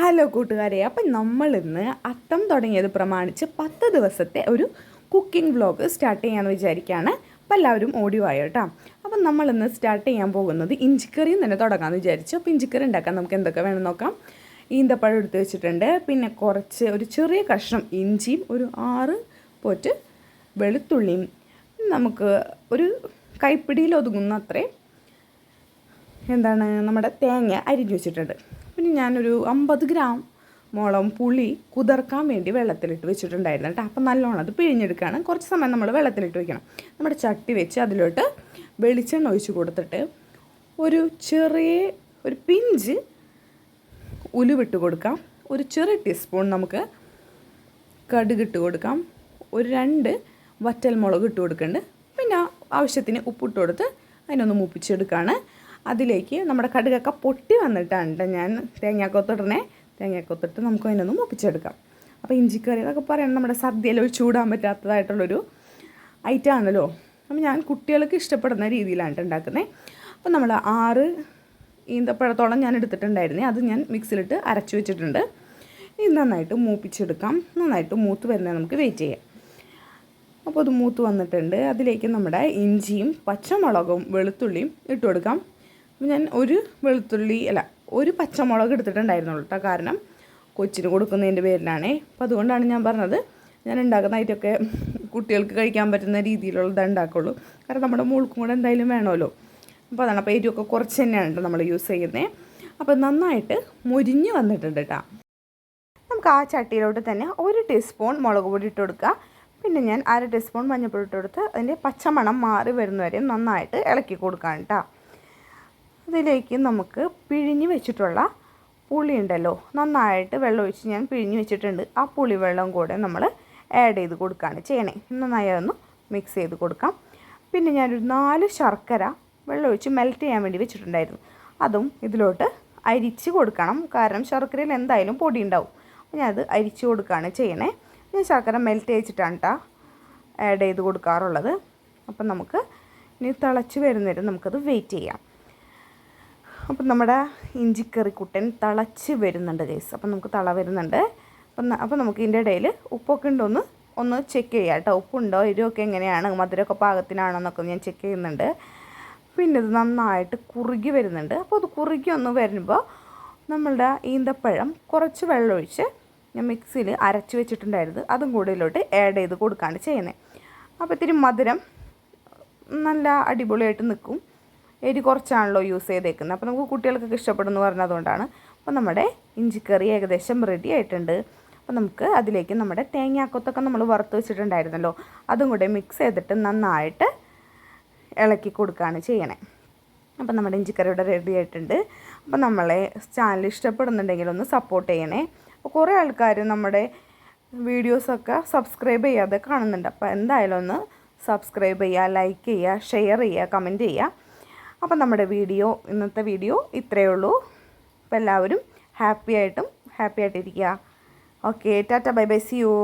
Hello കൂട്ടുകാരെ അപ്പം നമ്മൾ ഇന്ന് അത്തം തുടങ്ങിയത് പ്രമാണിച്ച് പത്ത് ദിവസത്തെ ഒരു കുക്കിംഗ് വ്ലോഗ് സ്റ്റാർട്ട് ചെയ്യാമെന്ന് വിചാരിക്കുകയാണ് അപ്പം എല്ലാവരും ഓഡിയോ വായോ കേട്ടോ? അപ്പം നമ്മൾ ഇന്ന് സ്റ്റാർട്ട് ചെയ്യാൻ പോകുന്നത് ഇഞ്ചിക്കറിയും തന്നെ തുടങ്ങാമെന്ന് വിചാരിച്ചു. അപ്പോൾ ഇഞ്ചിക്കറി ഉണ്ടാക്കാൻ നമുക്ക് എന്തൊക്കെ വേണം നോക്കാം. ഈന്തപ്പഴം എടുത്ത് വെച്ചിട്ടുണ്ട്. പിന്നെ കുറച്ച് ഒരു ചെറിയ കഷ്ണം ഇഞ്ചിയും ഒരു ആറ് പോറ്റ് വെളുത്തുള്ളിയും. നമുക്ക് ഒരു കൈപ്പിടിയിൽ ഒതുങ്ങുന്ന അത്രയും എന്താണ് നമ്മുടെ തേങ്ങ അരിഞ്ഞു വെച്ചിട്ടുണ്ട്. പിന്നെ ഞാനൊരു അമ്പത് ഗ്രാം മുളം പുളി കുതിർക്കാൻ വേണ്ടി വെള്ളത്തിലിട്ട് വെച്ചിട്ടുണ്ടായിരുന്നു കേട്ടോ. അപ്പം നല്ലോണം അത് പിഴിഞ്ഞെടുക്കുകയാണ്. കുറച്ച് സമയം നമ്മൾ വെള്ളത്തിലിട്ട് വെക്കണം നമ്മുടെ ചട്ടി വെച്ച് അതിലോട്ട് വെളിച്ചെണ്ണ ഒഴിച്ച് കൊടുത്തിട്ട് ഒരു ചെറിയ ഒരു പിഞ്ച് ഉലുവിട്ട് കൊടുക്കാം. ഒരു ചെറിയ ടീസ്പൂൺ നമുക്ക് കടുക് ഇട്ട് കൊടുക്കാം. ഒരു രണ്ട് വറ്റൽ മുളക് ഇട്ട് കൊടുക്കുന്നുണ്ട്. പിന്നെ ആവശ്യത്തിന് ഉപ്പിട്ട് കൊടുത്ത് അതിനൊന്ന് മൂപ്പിച്ചെടുക്കുകയാണ്. അതിലേക്ക് നമ്മുടെ കടുകൊക്കെ പൊട്ടി വന്നിട്ടാണ് ഞാൻ തേങ്ങാക്കൊത്തിടണേ. തേങ്ങാക്കൊത്തിട്ട് നമുക്ക് അതിനൊന്ന് മുപ്പിച്ചെടുക്കാം. അപ്പോൾ ഇഞ്ചിക്കറി എന്നൊക്കെ പറയുന്നത് നമ്മുടെ സദ്യയിൽ ഒരു ചൂടാൻ പറ്റാത്തതായിട്ടുള്ളൊരു ഐറ്റം ആണല്ലോ. അപ്പം ഞാൻ കുട്ടികൾക്ക് ഇഷ്ടപ്പെടുന്ന രീതിയിലാണ് ഉണ്ടാക്കുന്നത് അപ്പം നമ്മൾ ആറ് ഈന്തപ്പഴത്തോളം ഞാൻ എടുത്തിട്ടുണ്ടായിരുന്നേ. അത് ഞാൻ മിക്സിയിലിട്ട് അരച്ചു വെച്ചിട്ടുണ്ട്. ഇത് നന്നായിട്ട് മൂപ്പിച്ചെടുക്കാം. നന്നായിട്ട് മൂത്ത് വരുന്നത് നമുക്ക് വെയിറ്റ് ചെയ്യാം. അപ്പോൾ അത് മൂത്ത് വന്നിട്ടുണ്ട്. അതിലേക്ക് നമ്മുടെ ഇഞ്ചിയും പച്ചമുളകും വെളുത്തുള്ളിയും ഇട്ട് കൊടുക്കാം. ഞാൻ ഒരു വെളുത്തുള്ളി അല്ല ഒരു പച്ചമുളക് എടുത്തിട്ടുണ്ടായിരുന്നുള്ളൂ കേട്ടോ കാരണം കൊച്ചിന് കൊടുക്കുന്നതിന്റെ പേരിലാണേ. അപ്പോൾ അതുകൊണ്ടാണ് ഞാൻ പറഞ്ഞത് ഞാൻ ഉണ്ടാക്കുന്ന ഐറ്റമൊക്കെ കുട്ടികൾക്ക് കഴിക്കാൻ പറ്റുന്ന രീതിയിലുള്ളത് ഉണ്ടാക്കുള്ളൂ. കാരണം നമ്മുടെ മോൾക്കും കൂടെ എന്തായാലും വേണമല്ലോ. അപ്പോൾ അതാണ് അപ്പോൾ എരിവൊക്കെ കുറച്ച് തന്നെയാണ് നമ്മൾ യൂസ് ചെയ്യുന്നത് അപ്പോൾ നന്നായിട്ട് മുരിഞ്ഞ് വന്നിട്ടുണ്ട് കേട്ടോ നമുക്ക് ആ ചട്ടിയിലോട്ട് തന്നെ ഒരു ടീസ്പൂൺ മുളക് പൊടി ഇട്ട് കൊടുക്കുക. പിന്നെ ഞാൻ അര ടീസ്പൂൺ മഞ്ഞൾപ്പൊടി ഇട്ട് കൊടുത്ത് അതിന്റെ പച്ചമണം മാറി വരുന്നവരെയും നന്നായിട്ട് ഇളക്കി കൊടുക്കാം കേട്ടോ അതിലേക്ക് നമുക്ക് പിഴിഞ്ഞ് വെച്ചിട്ടുള്ള പുളി ഉണ്ടല്ലോ. നന്നായിട്ട് വെള്ളം ഒഴിച്ച് ഞാൻ പിഴിഞ്ഞ് വെച്ചിട്ടുണ്ട്. ആ പുളി വെള്ളം കൂടെ നമ്മൾ ആഡ് ചെയ്ത് കൊടുക്കുകയാണ് ചെയ്യണേ. നന്നായി അതൊന്ന് മിക്സ് ചെയ്ത് കൊടുക്കാം. പിന്നെ ഞാനൊരു നാല് ശർക്കര വെള്ളം ഒഴിച്ച് മെൽറ്റ് ചെയ്യാൻ വേണ്ടി വെച്ചിട്ടുണ്ടായിരുന്നു. അതും ഇതിലോട്ട് അരിച്ച് കൊടുക്കണം. കാരണം ശർക്കരയിൽ എന്തായാലും പൊടി ഉണ്ടാവും. ഞാനത് അരിച്ച് കൊടുക്കുകയാണ് ചെയ്യണേ. ഞാൻ ശർക്കര മെൽറ്റ് ചെയ്യിച്ചിട്ടാണ് കേട്ടോ ആഡ് ചെയ്ത് കൊടുക്കാറുള്ളത്. അപ്പം നമുക്ക് ഇനി തിളച്ച് വരുന്നേരം നമുക്കത് വെയിറ്റ് ചെയ്യാം. അപ്പം നമ്മുടെ ഇഞ്ചിക്കറി കുട്ടൻ തിളച്ച് വരുന്നുണ്ട് ഗൈസ് അപ്പം നമുക്ക് തള വരുന്നുണ്ട്. അപ്പം അപ്പം നമുക്ക് ഇതിന്റെ ഇടയിൽ ഉപ്പൊക്കെ ഉണ്ടോ ഒന്ന് ഒന്ന് ചെക്ക് ചെയ്യാം കേട്ടോ. ഉപ്പുണ്ടോ എരിവൊക്കെ എങ്ങനെയാണ് മധുരമൊക്കെ പാകത്തിനാണോ എന്നൊക്കെ ഞാൻ ചെക്ക് ചെയ്യുന്നുണ്ട്. പിന്നെ ഇത് നന്നായിട്ട് കുറുകി വരുന്നുണ്ട്. അപ്പോൾ അത് കുറുകി ഒന്ന് വരുമ്പോൾ നമ്മളുടെ ഈന്തപ്പഴം കുറച്ച് വെള്ളമൊഴിച്ച് ഞാൻ മിക്സിയിൽ അരച്ച് വെച്ചിട്ടുണ്ടായിരുന്നു. അതും കൂടെ ഇതിലോട്ട് ആഡ് ചെയ്ത് കൊടുക്കുകയാണ് ചെയ്യുന്നത്. അപ്പോൾ ഇത്തിരി മധുരം നല്ല അടിപൊളിയായിട്ട് നിൽക്കും. എരി കുറച്ചാണല്ലോ യൂസ് ചെയ്തേക്കുന്നത്. അപ്പോൾ നമുക്ക് കുട്ടികൾക്കൊക്കെ ഇഷ്ടപ്പെടുന്നു പറഞ്ഞതുകൊണ്ടാണ്. അപ്പോൾ നമ്മുടെ ഇഞ്ചിക്കറി ഏകദേശം റെഡി ആയിട്ടുണ്ട്. അപ്പോൾ നമുക്ക് അതിലേക്ക് നമ്മുടെ തേങ്ങാക്കൊത്തൊക്കെ നമ്മൾ വറുത്ത് വെച്ചിട്ടുണ്ടായിരുന്നല്ലോ. അതും കൂടെ മിക്സ് ചെയ്തിട്ട് നന്നായിട്ട് ഇളക്കി കൊടുക്കുകയാണ് ചെയ്യണേ. അപ്പം നമ്മുടെ ഇഞ്ചിക്കറി ഇവിടെ റെഡി ആയിട്ടുണ്ട്. അപ്പം നമ്മളെ ചാനൽ ഇഷ്ടപ്പെടുന്നുണ്ടെങ്കിൽ ഒന്ന് സപ്പോർട്ട് ചെയ്യണേ. അപ്പോൾ കുറേ ആൾക്കാർ നമ്മുടെ വീഡിയോസൊക്കെ സബ്സ്ക്രൈബ് ചെയ്യാതെ കാണുന്നുണ്ട്. അപ്പോൾ എന്തായാലും ഒന്ന് സബ്സ്ക്രൈബ് ചെയ്യുക ലൈക്ക് ചെയ്യുക ഷെയർ ചെയ്യുക കമന്റ് ചെയ്യുക. അപ്പം നമ്മുടെ വീഡിയോ ഇന്നത്തെ വീഡിയോ ഇത്രയേ ഉള്ളൂ. അപ്പോൾ എല്ലാവരും ഹാപ്പി ആയിട്ടും ഹാപ്പി ആയിട്ടിരിക്കുക. Okay tata bye bye see you